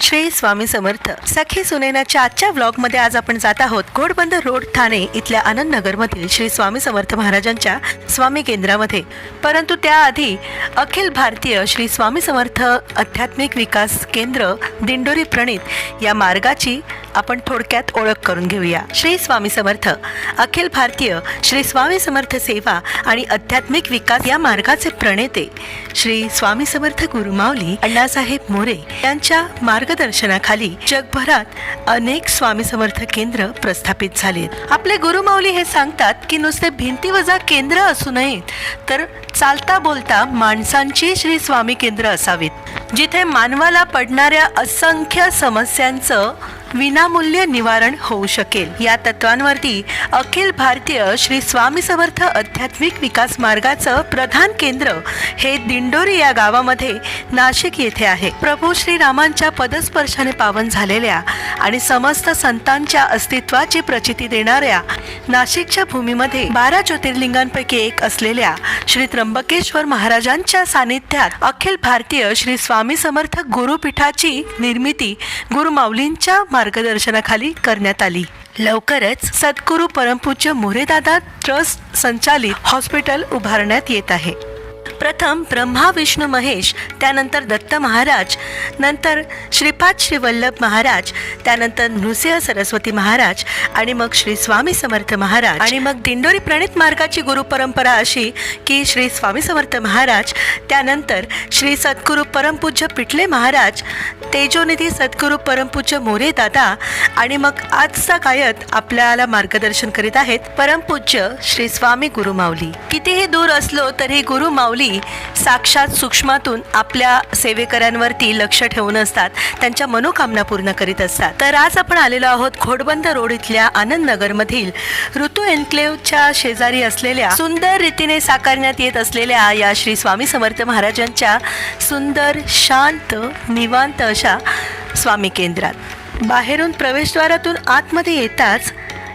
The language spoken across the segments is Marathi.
श्री स्वामी समर्थ. सखी सुनेनाच्या आजच्या व्लॉगमध्ये आज आपण जात आहोत घोडबंदर रोड ठाणे इथल्या आनंदनगरमधील श्री स्वामी समर्थ महाराजांच्या स्वामी केंद्रामध्ये. परंतु त्याआधी अखिल भारतीय श्री स्वामी समर्थ आध्यात्मिक विकास केंद्र दिंडोरी प्रणित या मार्गाची आपण थोडक्यात ओळख करून घेऊया. श्री स्वामी समर्थ. अखिल भारतीय श्री स्वामी समर्थ सेवा आणि आध्यात्मिक विकास या मार्गाचे प्रणेते श्री स्वामी समर्थ गुरुमावली अण्णासाहेब मोरे यांच्या मार्गदर्शनाखाली जगभरात अनेक स्वामी समर्थ केंद्र प्रस्थापित झाले आपले गुरुमावली हे सांगतात की नुसते भिंतीवजा केंद्र असू नयेत तर चालता बोलता माणसांची श्री स्वामी केंद्र असावीत. जिथे मानवाला पडणाऱ्या असंख्य समस्यांचं विनामूल्य निवारण होऊ शकेल. या तत्वांवरती अखिल भारतीय श्री स्वामी समर्थ आध्यात्मिक विकास मार्गाचं प्रधान केंद्र हे दिंडोरी या गावामध्ये नाशिक येथे आहे. प्रभू श्रीरामांच्या पदस्पर्शाने पावन झालेल्या आणि समस्त संतांच्या अस्तित्वाची प्रचिती देणाऱ्या नाशिकच्या भूमीमध्ये बारा ज्योतिर्लिंगांपैकी एक असलेल्या श्री त्र्यंबकेश्वर महाराजांच्या सानिध्यात अखिल भारतीय श्री स्वामी समर्थ गुरुपीठाची निर्मिती गुरुमाऊलींच्या मार्गदर्शनाखाली करण्यात आली. लवकरच सद्गुरू परमपूज्य मोरेदादा ट्रस्ट संचालित हॉस्पिटल उभारण्यात येत आहे. प्रथम ब्रह्मा विष्णू महेश त्यानंतर दत्त महाराज नंतर श्रीपाद श्री वल्लभ महाराज त्यानंतर नृसिंह सरस्वती महाराज आणि मग श्री स्वामी समर्थ महाराज. आणि मग दिंडोरी प्रणित मार्गाची गुरु परंपरा अशी की श्री स्वामी समर्थ महाराज त्यानंतर श्री सद्गुरू परमपूज्य पिटले महाराज तेजोनिधी सद्गुरू परमपूज्य मोरे दादा आणि मग आजचा गायत आपल्याला मार्गदर्शन करीत आहेत परमपूज्य श्री स्वामी गुरुमाऊली. कितीही दूर असलो तरी गुरुमाऊली साक्षात सूक्ष्मातून आपल्या सेवेकऱ्यांवरती लक्ष ठेवून असतात. त्यांच्या मनोकामना पूर्ण करीत असतात. तर आज आपण आलेलो आहोत घोडबंद रोड इथल्या आनंद नगरमधील ऋतू एन्क्लेव्हच्या शेजारी असलेल्या सुंदर रीतीने साकारण्यात येत असलेल्या या श्री स्वामी समर्थ महाराजांच्या सुंदर शांत निवांत अशा स्वामी केंद्रात. बाहेरून प्रवेशद्वारातून आतमध्ये येताच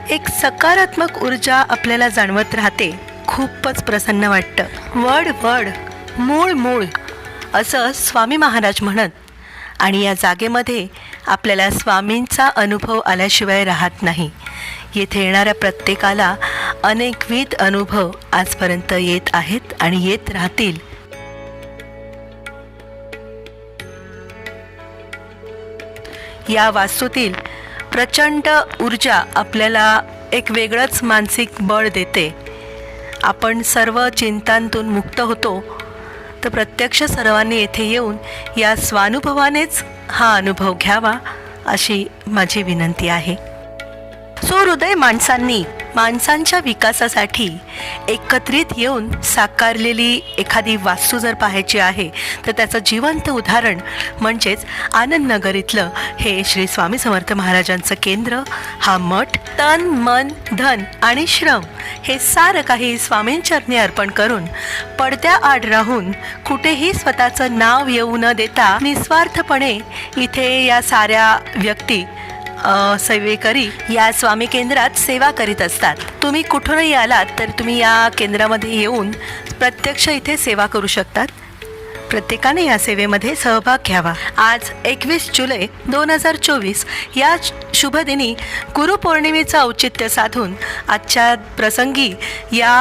एक सकारात्मक ऊर्जा आपल्याला जाणवत राहते. खूपच प्रसन्न वाटतं. वड वड मूळ मूळ असं स्वामी महाराज म्हणत आणि या जागेमध्ये आपल्याला स्वामींचा अनुभव आल्याशिवाय राहत नाही. येथे येणाऱ्या प्रत्येकाला अनेकविध अनुभव आजपर्यंत येत आहेत आणि येत राहतील. या वास्तूतील प्रचंड ऊर्जा आपल्याला एक वेगळंच मानसिक बळ देते. आपण सर्व चिंतांतून मुक्त होतो तर प्रत्यक्ष सर्वांनी येथे येऊन या स्वानुभवानेच हा अनुभव घ्यावा अशी माझी विनंती आहे. सुहृदय माणसांनी माणसांच्या विकासासाठी एकत्रित येऊन साकारलेली एखादी वास्तू जर पाहायची आहे तर त्याचं जिवंत उदाहरण म्हणजेच आनंदनगर इथलं हे श्री स्वामी समर्थ महाराजांचं केंद्र हा मठ तन मन धन आणि श्रम हे सारं काही स्वामींचरणी अर्पण करून पडद्याआड राहून कुठेही स्वतःचं नाव येऊ न देता निस्वार्थपणे इथे या साऱ्या व्यक्ती सेवेकरी या स्वामी केंद्रात सेवा करीत असतात. तुम्ही कुठूनही आलात तर तुम्ही या केंद्रामध्ये येऊन प्रत्यक्ष इथे सेवा करू शकतात. प्रत्येकाने या सेवेमध्ये सहभाग घ्यावा. आज एकवीस जुलै दोन हजार चोवीस या शुभदिनी गुरुपौर्णिमेचं औचित्य साधून आजच्या प्रसंगी या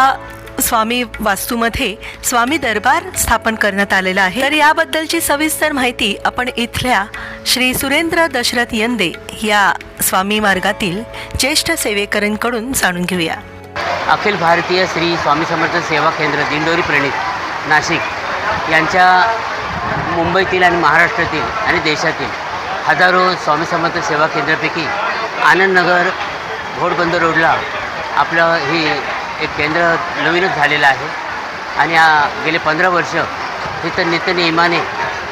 स्वामी वास्तूमध्ये स्वामी दरबार स्थापन करण्यात आलेला आहे. तर याबद्दलची सविस्तर माहिती आपण इथल्या श्री सुरेंद्र दशरथ यंदे या स्वामी मार्गातील ज्येष्ठ सेवेकरांकडून जाणून घेऊया. अखिल भारतीय श्री स्वामी समर्थ सेवा केंद्र दिंडोरी प्रणित नाशिक यांच्या मुंबईतील आणि महाराष्ट्रातील आणि देशातील हजारो स्वामी समर्थ सेवा केंद्रापैकी आनंदनगर घोडबंद रोडला आपलं ही एक केंद्र नवीनच झालेलं आहे. आणि गेले पंधरा वर्ष तिथं नित्यनियमाने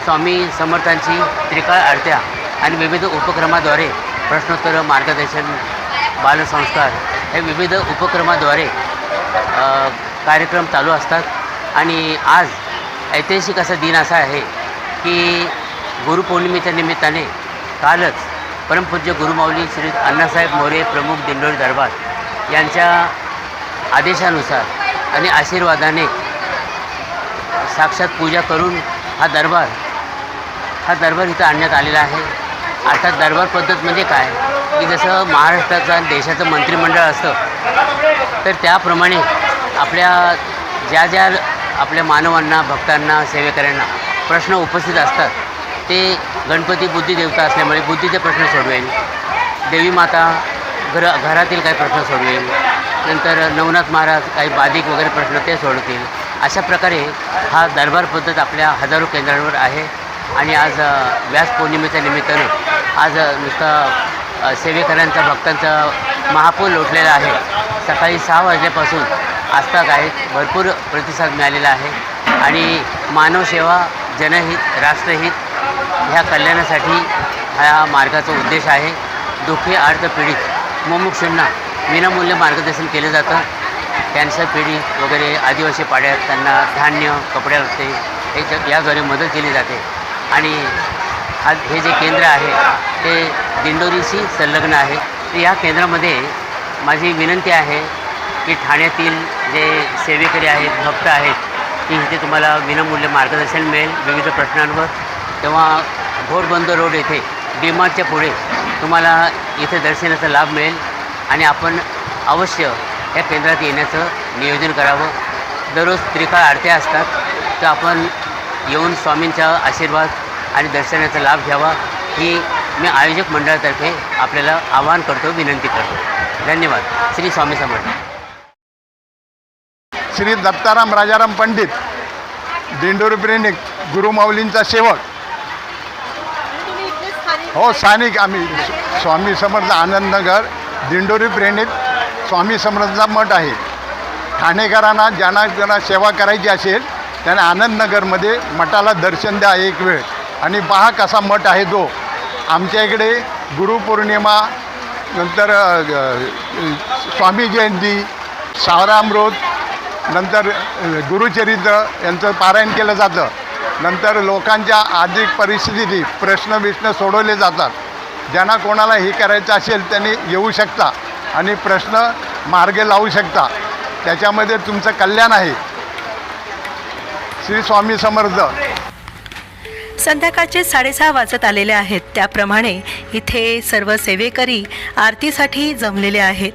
स्वामी समर्थांची त्रिकाळ आरत्या आणि विविध उपक्रमाद्वारे प्रश्नोत्तर मार्गदर्शन बालसंस्कार हे विविध उपक्रमाद्वारे कार्यक्रम चालू असतात. आणि आज ऐतिहासिक असा दिन असा आहे की गुरुपौर्णिमेच्या निमित्ताने कालच परमपूज्य गुरुमाऊली श्री अण्णासाहेब मोरे प्रमुख दिंडोरी दरबार यांच्या आदेशानुसार आणि आशीर्वादाने साक्षात पूजा करून हा दरबार हा दरबार इथं आणण्यात आलेला आहे. अर्थात दरबार पद्धत म्हणजे काय? की जसं महाराष्ट्राचं देशाचं मंत्रिमंडळ असतं तर त्याप्रमाणे आपल्या ज्या ज्या आपल्या मानवांना भक्तांना सेवेकऱ्यांना प्रश्न उपस्थित असतात ते गणपती बुद्धिदेवता असल्यामुळे बुद्धीचे प्रश्न सोडवेल देवी माता घर घरातील काही प्रश्न सोडवेल नंतर नवनाथ महाराज काही बाधिक वगैरे प्रश्न ते सोडतील. अशा प्रकारे हा दरबार पद्धत आपल्या हजारो केंद्रांवर आहे. आणि आज व्यास पौर्णिमेच्या निमित्तानं आज नुसता सेवेकऱ्यांचा भक्तांचा महापूर लोटलेला आहे. सकाळी सहा वाजल्यापासून आजताक आहेत भरपूर प्रतिसाद मिळालेला आहे. आणि मानवसेवा जनहित राष्ट्रहित ह्या कल्याणासाठी ह्या मार्गाचा उद्देश आहे. दुःखी अर्थपीडित मुमुक्षूंना विनामूल्य मार्गदर्शन केलं जातं. कॅन्सर पिढी वगैरे आदिवासी पाड्यात त्यांना धान्य कपडे लागते हे याद्वारे मदत केली जाते. आणि हा हे जे केंद्र आहे ते दिंडोरीशी संलग्न आहे. तर या केंद्रामध्ये माझी विनंती आहे की ठाण्यातील जे सेवेकरी आहेत भक्त आहेत की इथे तुम्हाला विनामूल्य मार्गदर्शन मिळेल विविध प्रश्नांवर. तेव्हा घोडबंद रोड येथे डीमार्टच्या पुढे तुम्हाला इथे दर्शनाचा लाभ मिळेल. आणि आपण अवश्य या केंद्रात येण्याचं नियोजन करावं. दररोज त्रिकाळ आरत्या असतात तर आपण येऊन स्वामींचा आशीर्वाद आणि दर्शनाचा लाभ घ्यावा ही मी आयोजक मंडळातर्फे आपल्याला आवाहन करतो विनंती करतो. धन्यवाद. श्री स्वामी समर्थ. श्री दत्ताराम राजाराम पंडित दिंडोरी प्रेमिक गुरुमाऊलींचा सेवक हो स्थानिक आम्ही स्वामी समर्थ आनंदनगर दिंडोरी प्रेमिक स्वामी समर्थचा मठ आहे. ठाणेकरांना ज्यांना ज्यांना सेवा करायची असेल त्यांना आनंदनगरमध्ये मठाला दर्शन द्या एक वेळ. आणि पहा कसा मठ आहे तो. आमच्या इकडे गुरुपौर्णिमा नंतर स्वामी जयंती सावरामृत नंतर गुरुचरित्र यांचं पारायण केलं जातं. नंतर लोकांच्या आर्थिक परिस्थितीत प्रश्न विश्न सोडवले जातात. ज्यांना कोणाला हे करायचं असेल त्यांनी येऊ शकता आणि प्रश्न मार्गे लावू शकता. त्याच्यामध्ये तुमचं कल्याण आहे. श्री स्वामी समर्थ. संध्याकाळचे साडेसहा वाजत आलेले आहेत. त्याप्रमाणे इथे सर्व सेवेकरी आरतीसाठी जमलेले आहेत.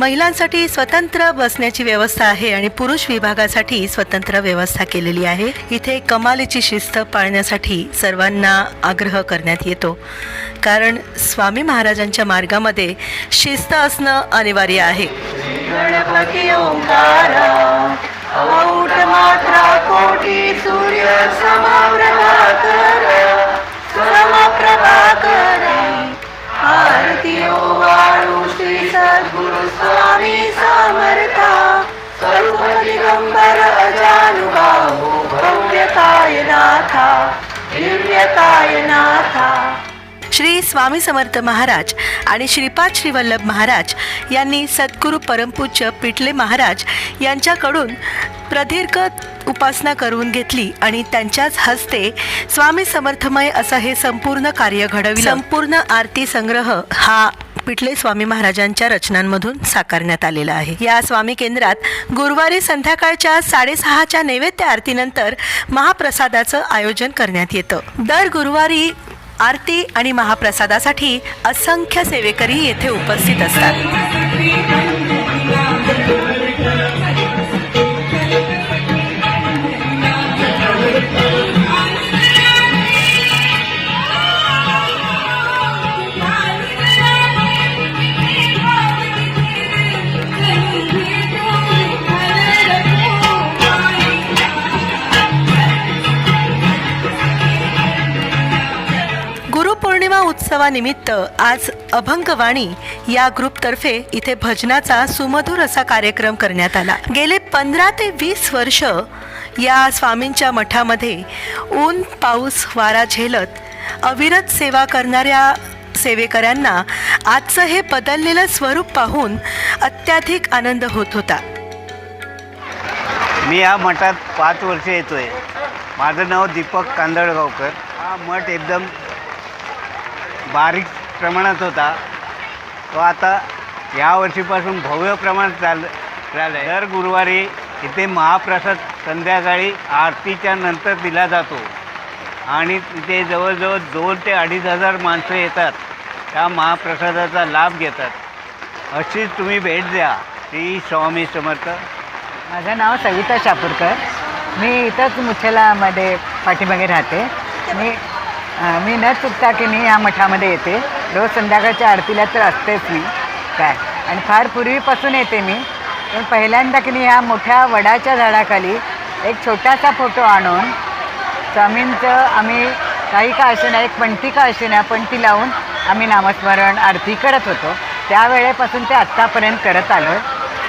महिलांसाठी स्वतंत्र बसण्याची व्यवस्था आहे आणि पुरुष विभागासाठी स्वतंत्र व्यवस्था केलेली आहे. इथे कमालीची शिस्त पाळण्यासाठी सर्वांना आग्रह करण्यात येतो. कारण स्वामी महाराजांच्या मार्गामध्ये शिस्त असणं अनिवार्य आहे. गणपती ओंकार औट मात्रा कोटी सूर्य आरती वाळू श्री सद्गुरु स्वामी समर्था. स्वरूप दिगंबर अजानुबाहू भव्यकाय नाथा दिव्यकाय नाथा श्री स्वामी समर्थ महाराज आणि श्रीपाद श्रीवल्लभ महाराज यांनी सद्गुरू परमपूज्य पिटले महाराज यांच्याकडून प्रदीर्घ उपासना करून घेतली आणि त्यांच्याच हस्ते स्वामी समर्थमय असं हे संपूर्ण कार्य घडविलं. संपूर्ण आरती संग्रह हा पिटले स्वामी महाराजांच्या रचनांमधून साकारण्यात आलेला आहे. या स्वामी केंद्रात गुरुवारी संध्याकाळच्या साडेसहाच्या नैवेद्य आरतीनंतर महाप्रसादाचं आयोजन करण्यात येतं. दर गुरुवारी आरती आणि महाप्रसादासाठी असंख्य सेवेकरी येथे उपस्थित असतात. महोत्सवानिमित्त आज अभंगवाणी या ग्रुपतर्फे इथे भजनाचा सुमधुर असा कार्यक्रम करण्यात आला. गेले पंधरा ते वीस वर्ष या स्वामींच्या मठामध्ये ऊन पाऊस वारा झेलत अविरत सेवा करणाऱ्या सेवेकऱ्यांना आजचं हे बदललेलं स्वरूप पाहून अत्याधिक आनंद होत होता. मी या मठात पाच वर्ष येतो आहे माझं नाव दीपक कांदळगावकर. हा मठ एकदम बारीक प्रमाणात होता. तो आता या वर्षीपासून भव्य प्रमाणात चाल झालं आहे दर गुरुवारी इथे महाप्रसाद संध्याकाळी आरतीच्या नंतर दिला जातो. आणि तिथे जवळजवळ दोन ते अडीच हजार माणसं येतात. त्या महाप्रसादाचा लाभ घेतात. अशीच तुम्ही भेट द्या. श्री स्वामी समर्थ. माझं नाव सविता शापूरकर. मी इथंच मुच्छलामध्ये पाठीमागे राहते. मी मी न चुकता की मी या मठामध्ये येते. रोज संध्याकाळच्या आरतीला तर असतेच मी. काय? आणि फार पूर्वीपासून येते मी. पण पहिल्यांदा की नाही ह्या मोठ्या वडाच्या झाडाखाली एक छोटासा फोटो आणून स्वामींचं आम्ही काही का असेना एक पंथी का असे पंथी लावून आम्ही नामस्मरण आरती करत होतो. त्यावेळेपासून ते आत्तापर्यंत करत आलो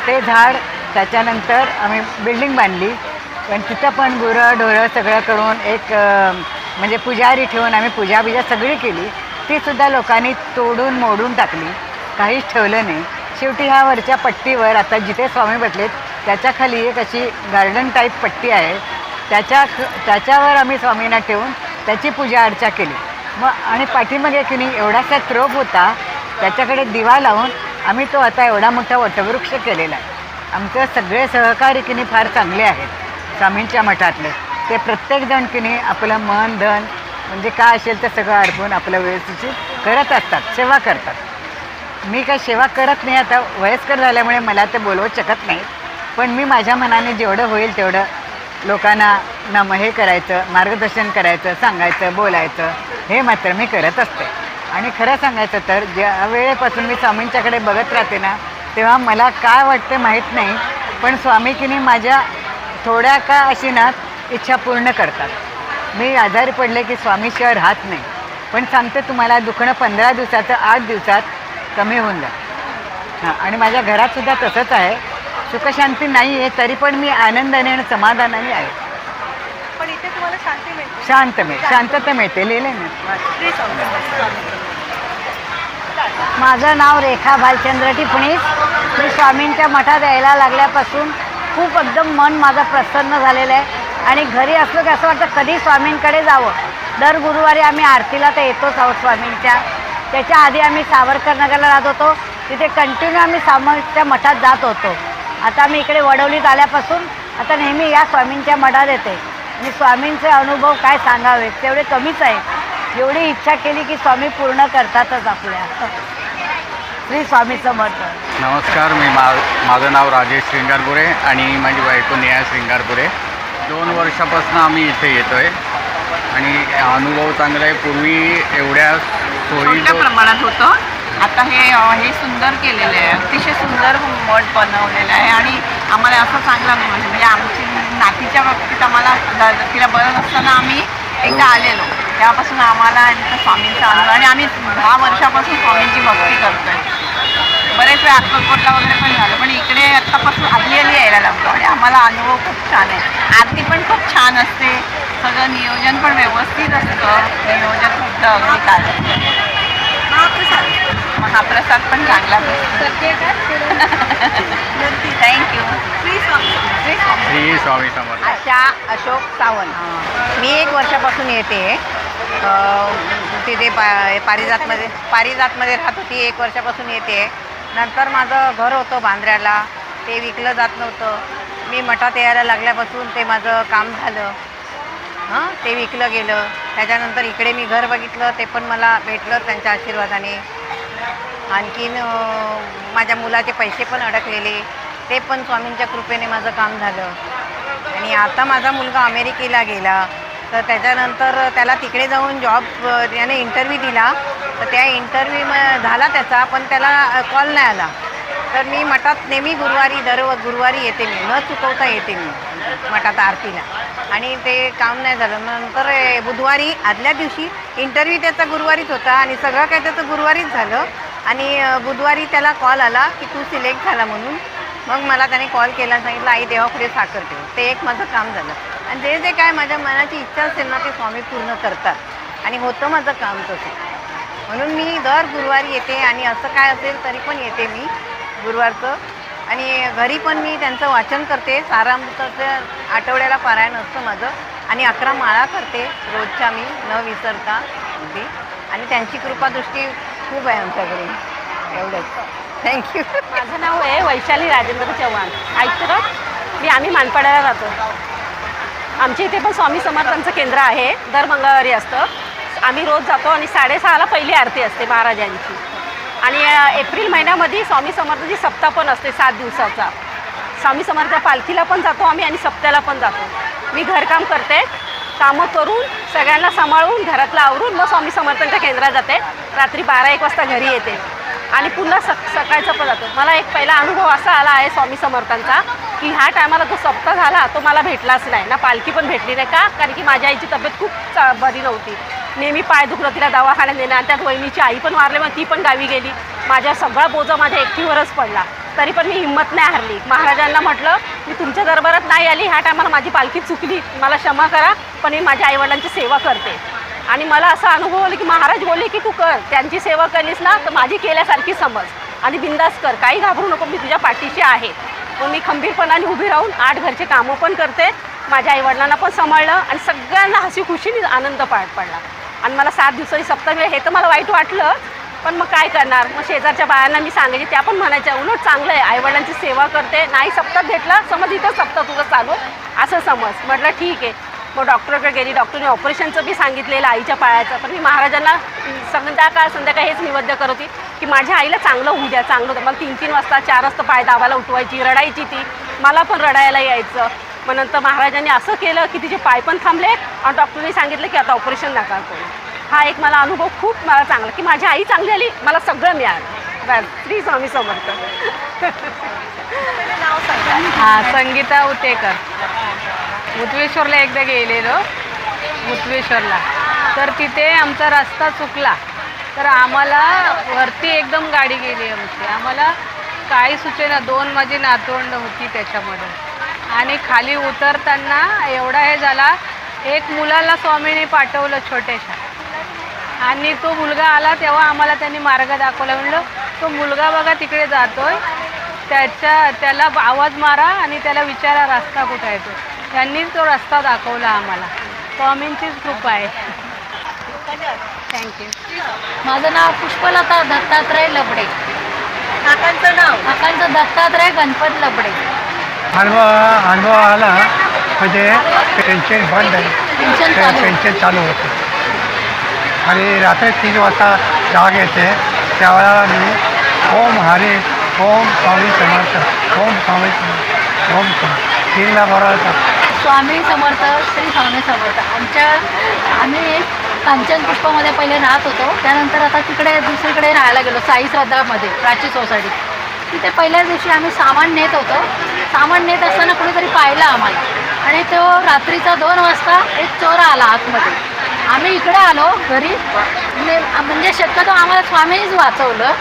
ते झाड त्याच्यानंतर आम्ही बिल्डिंग बांधली. पण तिथं पण गुरं ढोरं सगळं करून एक म्हणजे पुजारी ठेवून आम्ही पूजा बिजा सगळी केली. तीसुद्धा लोकांनी तोडून मोडून टाकली. काहीच ठेवलं नाही. शेवटी ह्या वरच्या पट्टीवर आता जिथे स्वामी बसलेत त्याच्याखाली एक अशी गार्डन टाईप पट्टी आहे. त्याच्या त्याच्यावर आम्ही स्वामींना ठेवून त्याची पूजा अर्चा केली. मग आणि पाठीमागे की नाही एवढासा त्रोप होता त्याच्याकडे दिवा लावून आम्ही तो आता एवढा मोठा वटवृक्ष केलेला आहे. आमचं सगळे सहकारी की नाही फार चांगले आहेत स्वामींच्या मठातले. ते प्रत्येकजण की नाही आपलं मन धन म्हणजे काय असेल ते सगळं अडकून आपलं व्यवस्थित करत असतात सेवा करतात. मी काय सेवा करत नाही आता वयस्कर झाल्यामुळे मला ते बोलवू शकत नाही. पण मी माझ्या मनाने जेवढं होईल तेवढं लोकांना नम हे करायचं मार्गदर्शन करायचं सांगायचं बोलायचं हे मात्र मी करत असते. आणि खरं सांगायचं तर ज्या वेळेपासून मी स्वामींच्याकडे बघत राहते ना तेव्हा मला काय वाटते माहीत नाही. पण स्वामी की माझ्या थोड्या का अशी ना इच्छा पूर्ण करतात. मी आजारी पडले की स्वामीशिवाय राहत नाही. पण सांगते तुम्हाला दुखणं पंधरा दिवसाचं आठ दिवसात कमी होऊन जातं. हां आणि माझ्या घरातसुद्धा तसंच आहे. सुखशांती नाही आहे तरी पण मी आनंदाने आणि समाधानाने आहे. पण इथे तुम्हाला शांती मिळते. शांत मिळ शांतता मिळते लिहिले ना. माझं नाव रेखा भालचंद्र टिपणीस. मी स्वामींच्या मठात यायला लागल्यापासून खूप एकदम मन माझं प्रसन्न झालेलं आहे. आणि घरी असलं की असं वाटतं कधी स्वामींकडे जावं. दर गुरुवारी आम्ही आरतीला तर येतोच आहोत स्वामींच्या. त्याच्या आधी आम्ही सावरकर नगरला राहत होतो. तिथे कंटिन्यू आम्ही सामच्या मठात जात होतो. आता आम्ही इकडे वडवलीत आल्यापासून आता नेहमी या स्वामींच्या मठात येते. आणि स्वामींचे अनुभव काय सांगावे तेवढे कमीच आहेत एवढी इच्छा केली की स्वामी पूर्ण करतातच आपल्या. श्री स्वामीचं मत नमस्कार मी मा माझं नाव राजेश श्रिंगारपुरे आणि माझी बायको नेहा श्रिंगारपुरे. दोन वर्षापासून आम्ही इथे येतो आहे आणि अनुभव चांगला आहे. पूर्वी एवढ्या सोयी प्रमाणात होतं. आता हे हे सुंदर केलेलं आहे. अतिशय सुंदर मठ बनवलेलं आहे. आणि आम्हाला असं चांगला म्हणजे म्हणजे आमची नातीच्या बाबतीत आम्हाला तिला बरं नसताना आम्ही एकदा आलेलो. तेव्हापासून आम्हाला स्वामींचा अनुभव आणि आम्ही दहा वर्षापासून स्वामींची भक्ती करतोय. बरेच वेळा अक्कलकोटला वगैरे पण झालं पण इकडे आत्तापासून आधी आधी यायला लागलो आणि आम्हाला अनुभव खूप छान आहे. आरती पण खूप छान असते. सगळं नियोजन पण व्यवस्थित असतं. नियोजन सुद्धा अगदी काय महाप्रसाद पण चांगला थँक्यू श्री स्वामी समर्थ. आशा अशोक सावंत. मी एक वर्षापासून येते. तिथे पा पारिजातमध्ये पारिजातमध्ये राहत होती. एक वर्षापासून येते. नंतर माझं घर होतं बांद्र्याला. ते विकलं जात नव्हतं. मी मठात यायला लागल्यापासून ते माझं काम झालं. हां? ते विकलं गेलं. त्याच्यानंतर इकडे मी घर बघितलं ते पण मला भेटलं त्यांच्या आशीर्वादाने. आणखीन माझ्या मुलाचे पैसे पण अडकलेले. ते पण स्वामींच्या कृपेने माझं काम झालं. आणि आता माझा मुलगा अमेरिकेला गेला. तर त्याच्यानंतर त्याला तिकडे जाऊन जॉब याने इंटरव्ह्यू दिला. तर त्या इंटरव्ह्यू म झाला त्याचा पण त्याला कॉल नाही आला. तर मी मठात नेहमी गुरुवारी दर गुरुवारी येते मी. न चुकवता येते मी मठात आरतीला. आणि ते काम नाही झालं. नंतर बुधवारी आदल्या दिवशी इंटरव्ह्यू त्याचा गुरुवारीच होता आणि सगळं काय त्याचं गुरुवारीच झालं. आणि बुधवारी त्याला कॉल आला की तू सिलेक्ट झाला म्हणून. मग मला त्याने कॉल केला सांगितलं आई देवापुढे साखर ठेव. ते एक माझं काम झालं. आणि जे जे काय माझ्या मनाची इच्छा असेल ना ते स्वामी पूर्ण करतात. आणि होतं माझं काम तसं. म्हणून मी दर गुरुवारी येते आणि असं काय असेल तरी पण येते मी गुरुवारचं. आणि घरी पण मी त्यांचं वाचन करते. सारामृताचं आठवड्याला पारायण असतं माझं. आणि अकरा माळा करते रोजच्या मी न विसरता. अगदी आणि त्यांची कृपादृष्टी खूप आहे आमच्याकडे. एवढंच. थँक्यू माझं नाव आहे वैशाली राजेंद्र चव्हाण. ऐकतो मी आम्ही मानपाड्याला राहतो आमच्या इथे पण स्वामी समर्थांचं केंद्र आहे. दर मंगळवारी असतं. आम्ही रोज जातो आणि साडेसहाला पहिली आरती असते महाराजांची. आणि एप्रिल महिन्यामध्ये स्वामी समर्थाची सप्ताह पण असते सात दिवसाचा. स्वामी समर्थ पालखीला पण जातो आम्ही आणि सप्त्याला पण जातो. मी घरकाम करते कामं करून सगळ्यांना सांभाळून घरातलं आवरून मग स्वामी समर्थांच्या केंद्रात जाते. रात्री बारा एक वाजता घरी येते. आणि पुन्हा सक सकाळचं पण जातो. मला एक पहिला अनुभव असा आला आहे स्वामी समर्थांचा की ह्या टायमाला जो सप्ताह झाला तो मला भेटलाच नाही. ना पालखी पण भेटली नाही का? कारण की माझ्या आईची तब्येत खूप चा- बरी नव्हती. नेहमी पाय दुखलं तिला दवाखान्यात नेणं आणि त्यात वहिनीची आई पण वारली मग ती पण गावी गेली. माझ्या सगळा बोजा माझ्या एकटीवरच पडला. तरी पण मी हिंमत नाही हरली. महाराजांना म्हटलं मी तुमच्या दरबारात नाही आली. ह्या टायमाला माझी पालखी चुकली. मला क्षमा करा पण मी माझ्या आईवडिलांची सेवा करते. आणि मला असं अनुभव आलं की महाराज बोलले की तू कर त्यांची सेवा केलीस ना तर माझी केल्यासारखी समज. आणि बिंदास कर काही घाबरू नको मी तुझ्या पाठीशी आहे. मग मी खंबीरपणाने उभी राहून आठ घरचे कामं पण करते. माझ्या आईवडिलांना पण सांभाळलं आणि सगळ्यांना हसी खुशीने आनंद पार पडला. आणि मला सात दिवसाची सप्ताह मिळेल हे तर मला वाईट वाटलं पण मग काय करणार? मग शेजारच्या बायांना मी सांगायचे त्या पण म्हणायच्या उलट चांगलं आहे आईवडिलांची सेवा करते. नाही सप्ताह भेटला समज इथं सप्ताह तुझं चालू असं समज. म्हटलं ठीक आहे. मग डॉक्टरकडे गेली. डॉक्टरने ऑपरेशनचं बी सांगितलेलं आईच्या पायाचं. पण मी महाराजांना संध्याकाळ संध्याकाळ हेच निवेद्य करत होती की माझ्या आईला चांगलं होऊ द्या चांगलं होतं. मला तीन तीन वाजता चार वाजता पाय दाबायला उठवायची रडायची ती. मला पण रडायला यायचं. मग नंतर महाराजांनी असं केलं की तिचे पाय पण थांबले आणि डॉक्टरने सांगितलं की आता ऑपरेशन नका करू. हा एक मला अनुभव खूप मला चांगला की माझी आई चांगली आली मला सगळं मिळालं. बस. श्री स्वामी समर्थ. हां संगीता उतेकर. मुतवेश्वरला एकदा गेलेलो. मुतवेश्वरला तर तिथे आमचा रस्ता चुकला. तर आम्हाला वरती एकदम गाडी गेली आमची. आम्हाला काही सुचेना दोन माझी नातवंड होती त्याच्यामध्ये. आणि खाली उतरताना एवढा हे झाला एक मुलाला स्वामीने पाठवलं छोट्याशा. आणि तो मुलगा आला तेव्हा आम्हाला त्यांनी मार्ग दाखवला. म्हणलं तो मुलगा बघा तिकडे जातोय. त्याच्या त्याला आवाज मारा आणि त्याला विचारा रस्ता कुठं आहे तो. त्यांनी तो रस्ता दाखवला आम्हाला. स्वामींचीच कृपा आहे. थँक्यू माझं नाव पुष्पलता दत्तात्रय लबडे. काकांचं नाव? काकांचं दत्तात्रय गणपत लबडे. अनुभव अनुभव आला म्हणजे पेन्शन बंद पेन्शन चालू. पेन्शन चालू होतं. आणि रात्री तीन वाजता जाग येते. त्यावेळेला मी ओम हरी ओम स्वामी समर्थ ओम स्वामी समर्थ ओम स्वामी. तीनला बरोबर स्वामी समर्थ श्री स्वामी समर्थ. आमच्या आम्ही कांचन पुष्पामध्ये पहिले राहत होतो. त्यानंतर आता तिकडे दुसरीकडे राहायला गेलो साई श्रद्धामध्ये प्राची सोसायटी. तिथे पहिल्या दिवशी आम्ही सामान नेत होतो. सामान नेत असताना कुणीतरी पाहिलं आम्हाला. आणि तो रात्रीचा दोन वाजता एक चोर आला आतमध्ये. आम्ही इकडे आलो घरी. म्हणजे, म्हणजे शक्यतो आम्हाला स्वामीनीच वाचवलं.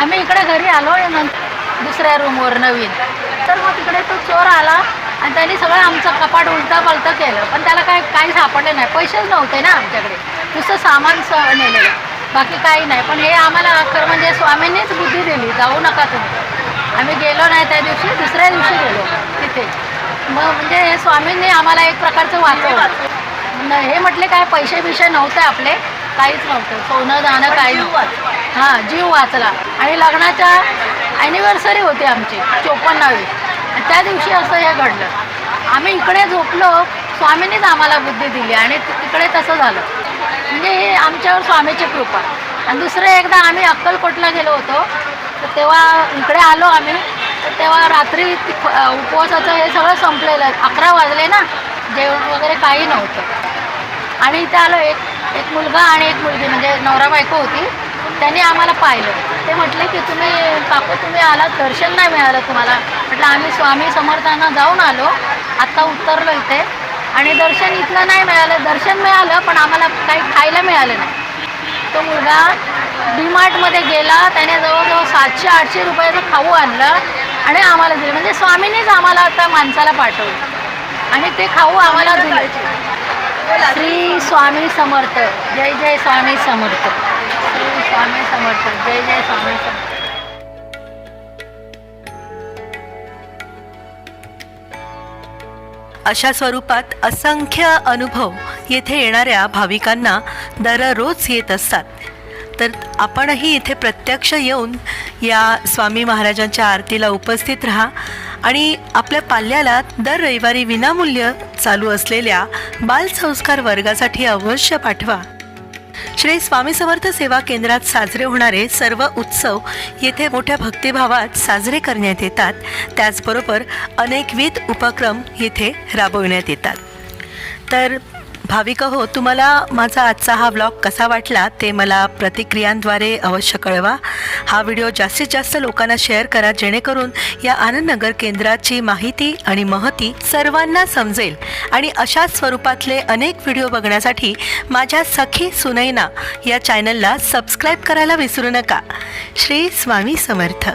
आम्ही इकडे घरी आलो नंतर दुसऱ्या रूमवर नवीन. तर मग तिकडे तो चोर आला. आणि त्यांनी सगळं आमचं कपाट उलटा पालतं केलं. पण त्याला काय काही सापडलं नाही. पैसेच नव्हते ना आमच्याकडे. नुसतं सामान स नेलेलं. बाकी काही नाही. पण हे आम्हाला खरं म्हणजे स्वामींनीच बुद्धी दिली. जाऊ नका तुम्ही. आम्ही गेलो नाही त्या दिवशी. दुसऱ्या दिवशी गेलो तिथे. मग म्हणजे हे स्वामींनी आम्हाला एक प्रकारचं वाचवलं. हे म्हटले काय पैसे बिशे नव्हते आपले. काहीच नव्हतं. सोनं दाणं काही हां जीव वाचला. आणि लग्नाच्या ॲनिव्हर्सरी होती आमची. चोपन्नावी. त्या दिवशी असं हे घडलं. आम्ही इकडे झोपलो स्वामीनेच आम्हाला बुद्धी दिली आणि तिकडे तसं झालं. म्हणजे हे आमच्यावर स्वामीची कृपा. आणि दुसरं एकदा आम्ही अक्कलकोटला गेलो होतो तर तेव्हा इकडे आलो आम्ही. तर तेव्हा रात्री उपवासाचं हे सगळं संपलेलं. अकरा वाजले ना जेवण वगैरे काही नव्हतं. आणि इथे आलो एक एक मुलगा आणि एक मुलगी म्हणजे नवरा बायको होती. त्यांनी आम्हाला पाहिलं. ते म्हटले की तुम्ही काकू तुम्ही आलात दर्शन नाही मिळालं तुम्हाला. म्हटलं आम्ही स्वामी समर्थांना जाऊन आलो. आत्ता उतरलो इथे. आणि दर्शन इथलं नाही मिळालं. दर्शन मिळालं पण आम्हाला काही खायला मिळालं नाही. तो मुलगा डीमार्टमध्ये गेला. त्याने जवळजवळ सातशे आठशे रुपयाचं खाऊ आणलं आणि आम्हाला दिलं. म्हणजे स्वामींनीच आम्हाला आता माणसाला पाठवलं. आणि ते खाऊ आम्हाला दिले. श्री स्वामी समर्थ. जय जय स्वामी समर्थ. स्वामी समर्थ. जय जय स्वामी समर्थ. अशा स्वरूपात असंख्य अनुभव येथे येणाऱ्या भाविकांना दररोज येत असतात. तर आपणही इथे प्रत्यक्ष येऊन या स्वामी महाराजांच्या आरतीला उपस्थित राहा आणि आपल्या पाल्याला दर रविवारी विनामूल्य चालू असलेल्या बालसंस्कार वर्गासाठी अवश्य पाठवा. श्री स्वामी समर्थ सेवा केंद्रात साजरे होणारे सर्व उत्सव येथे मोठ्या भक्तिभावात साजरे करण्यात येतात. त्याचबरोबर अनेकविध उपक्रम येथे राबविण्यात येतात. तर भाविक हो तुम्हाला माझा आजचा हा ब्लॉग कसा वाटला ते मला प्रतिक्रियांद्वारे अवश्य कळवा. हा व्हिडिओ जास्तीत जास्त लोकांना शेअर करा जेणेकरून या आनंदनगर केंद्राची माहिती आणि महती सर्वांना समजेल. आणि अशाच स्वरूपातले अनेक व्हिडिओ बघण्यासाठी माझ्या सखी सुनैना या चॅनलला सबस्क्राईब करायला विसरू नका. श्री स्वामी समर्थ.